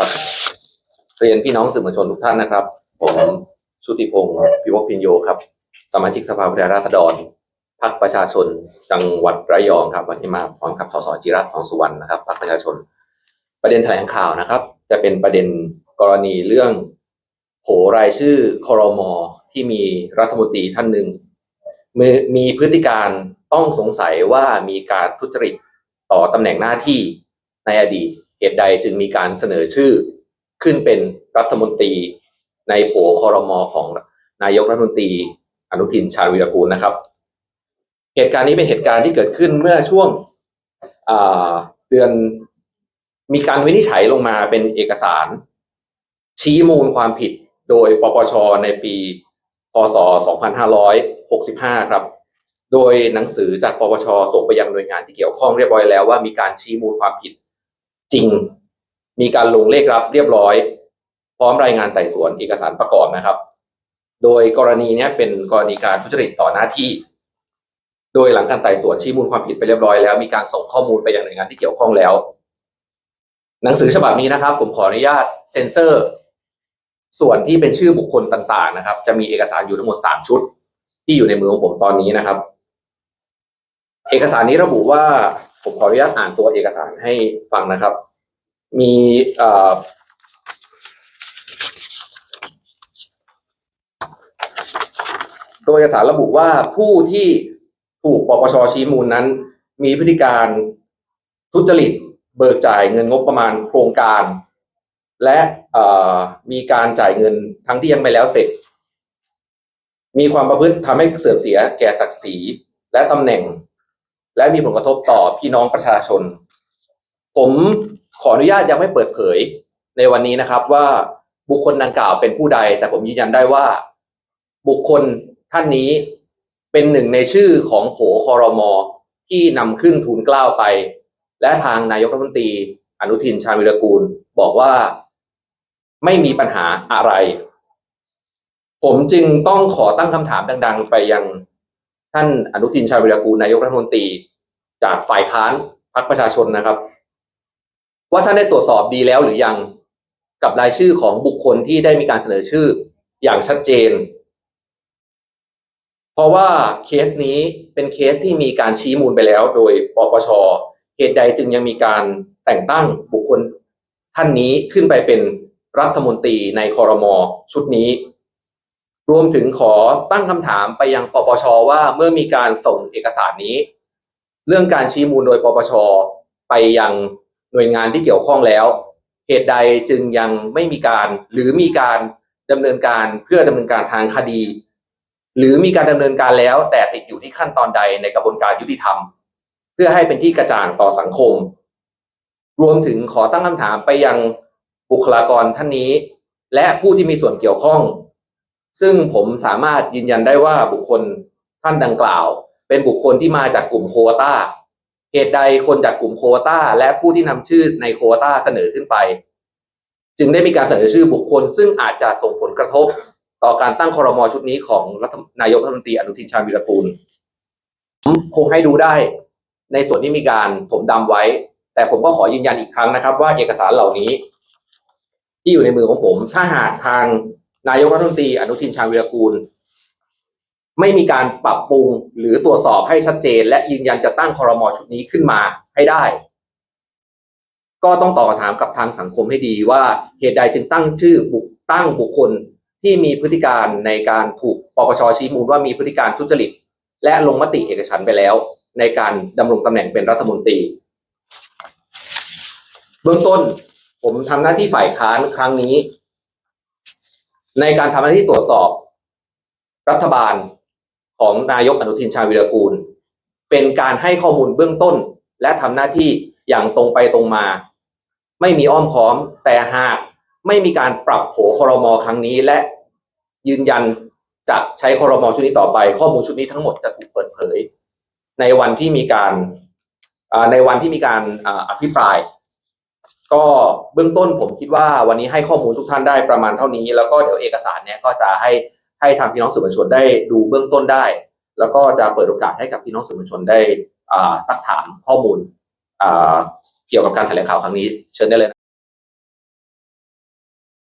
ครับ เรียนพี่น้องสื่อมวลชนทุกท่านนะครับ ผมชุติพงศ์พิวพินโยครับ สมาชิกสภาผู้แทนราษฎรพรรคประชาชน จังหวัดระยองครับ วันนี้มาพร้อมกับสสจิรัตน์ทองสุวรรณนะครับพรรคประชาชน ประเด็นแถลงข่าวนะครับ จะเป็นประเด็นกรณีเรื่องโผรายชื่อคอรมอที่มีรัฐมนตรีท่านหนึ่งมีมีพฤติการต้องสงสัยว่ามีการทุจริตต่อตำแหน่งหน้าที่ในอดีต เหตุใดจึงมีการเสนอชื่อขึ้นเป็นรัฐมนตรีในโผคอรมอของนายกรัฐมนตรีอนุทินชาญวีรกูลนะครับ เหตุการณ์นี้เป็นเหตุการณ์ที่เกิดขึ้นเมื่อช่วงเดือนมีการวินิจฉัยลงมาเป็นเอกสาร ชี้มูลความผิดโดยปปชในปีพศ 2565 ครับ โดยหนังสือจากปปชส่งไปยังหน่วยงานที่เกี่ยวข้องเรียบร้อยแล้วว่ามีการชี้มูลความผิด จริง มีการลงเลขรับเรียบร้อย พร้อมรายงานไต่สวนเอกสารประกอบนะครับ โดยกรณีนี้เป็นกรณีการทุจริตต่อหน้าที่ โดยหลังการไต่สวนชี้มูลความผิดไปเรียบร้อยแล้ว มีการส่งข้อมูลไปยังหน่วยงานที่เกี่ยวข้องแล้ว หนังสือฉบับนี้นะครับ ผมขออนุญาตเซ็นเซอร์ ส่วนที่เป็นชื่อบุคคลต่างๆ นะครับ จะมีเอกสารอยู่ทั้งหมดสามชุด ที่อยู่ในมือของผมตอนนี้นะครับ เอกสารนี้ระบุว่า ผมขออนุญาตอ่านตัวเอกสารให้ฟังนะครับ มีเอตัวเอกสารระบุว่าผู้ที่ถูกปปชชี้มูลนั้น มีพฤติการทุจริตเบิกจ่ายเงินงบประมาณโครงการ และมีการจ่ายเงินทั้งที่ยังไม่แล้วเสร็จ มีความประพฤติทำให้เสื่อมเสียแก่ศักดิ์ศรีและตำแหน่ง และมีผลกระทบต่อพี่น้องประชาชน ผมขออนุญาตยังไม่เปิดเผยในวันนี้นะครับว่าบุคคลดังกล่าวเป็นผู้ใด แต่ผมยืนยันได้ว่า บุคคลท่านนี้เป็นหนึ่งในชื่อของโผคอรมอที่นำขึ้นทูลเกล้าไป และทางนายกรัฐมนตรี อนุทินชาญวิรกูล บอกว่าไม่มีปัญหาอะไร ผมจึงต้องขอตั้งคำถามดัง ๆ ไปยัง ท่านอนุทินชาญวิรากูลนายกรัฐมนตรี จากฝ่ายค้านพรรคประชาชนนะครับ ว่าท่านได้ตรวจสอบดีแล้วหรือยังกับรายชื่อของบุคคลที่ได้มีการเสนอชื่ออย่างชัดเจน เพราะว่าเคสนี้เป็นเคสที่มีการชี้มูลไปแล้ว โดยปปชเหตุใดจึงยังมีการแต่งตั้งบุคคลท่านนี้ขึ้นไปเป็นรัฐมนตรีในคอรมอชุดนี้ รวมถึงขอตั้งคำถามไปยังปปชว่าเมื่อมีการส่งเอกสารนี้ เรื่องการชี้มูลโดยปปชไปยังหน่วยงานที่เกี่ยวข้องแล้ว เหตุใดจึงยังไม่มีการหรือมีการดำเนินการเพื่อดำเนินการทางคดี หรือมีการดำเนินการแล้ว แต่ติดอยู่ที่ขั้นตอนใดในกระบวนการยุติธรรม เพื่อให้เป็นที่กระจ่างต่อสังคม รวมถึงขอตั้งคำถามไปยังบุคลากรท่านนี้ และผู้ที่มีส่วนเกี่ยวข้อง ซึ่งผมสามารถยืนยันได้ว่าบุคคลท่านดังกล่าว เป็นบุคคลที่มาจากกลุ่มโควตาเหตุใดคนจากกลุ่มโควตาและผู้ที่นำชื่อในโควตาเสนอขึ้นไป จึงได้มีการเสนอชื่อบุคคล ซึ่งอาจจะส่งผลกระทบต่อการตั้งครมชุดนี้ของรัฐนายกรัฐมนตรีอนุทินชาญวิรกูลผมคงให้ดูได้ในส่วนที่มีการผมดำไว้ แต่ผมก็ขอยืนยันอีกครั้งนะครับ ว่าเอกสารเหล่านี้ ที่อยู่ในมือของผม ถ้าหากทาง นายกรัฐมนตรีอนุทินชาญวิรกูล ไม่มีการปรับปรุงหรือตรวจสอบให้ชัดเจน และยืนยันจะตั้งคอรมอชุดนี้ขึ้นมาให้ได้ ก็ต้องตอบคำถามกับทางสังคมให้ดีว่าเหตุใดจึงตั้งชื่อบุตั้งบุคคลที่มีพฤติการในการถูกปปชชี้มูลว่ามีพฤติการทุจริต และลงมติเอกฉันไปแล้ว ในการดำรงตำแหน่งเป็นรัฐมนตรี เบื้องต้นผมทำหน้าที่ฝ่ายค้านครั้งนี้ ในการทำหน้าที่ตรวจสอบ รัฐบาลของนายกอนุทินชาญวิรกูล เป็นการให้ข้อมูลเบื้องต้น และทำหน้าที่อย่างตรงไปตรงมา ไม่มีอ้อมค้อมแต่หากไม่มีการปรับโผคอรมอครั้งนี้และยืนยันจะใช้คอรมอชุดนี้ต่อไป ข้อมูลชุดนี้ทั้งหมดจะถูกเปิดเผย ในวันที่มีการในวันที่มีการอภิปราย ก็เบื้องต้นผมคิดว่าวันนี้ให้ข้อมูลทุกท่านได้ประมาณเท่านี้ แล้วก็เดี๋ยวเอกสารเนี้ยก็จะให้ให้ทางพี่น้องสื่อมวลชนได้ดูเบื้องต้นได้ แล้วก็จะเปิดโอกาสให้กับพี่น้องสื่อมวลชนได้อ่าซักถามข้อมูลอ่าเกี่ยวกับการแถลงข่าวครั้งนี้เชิญได้เลย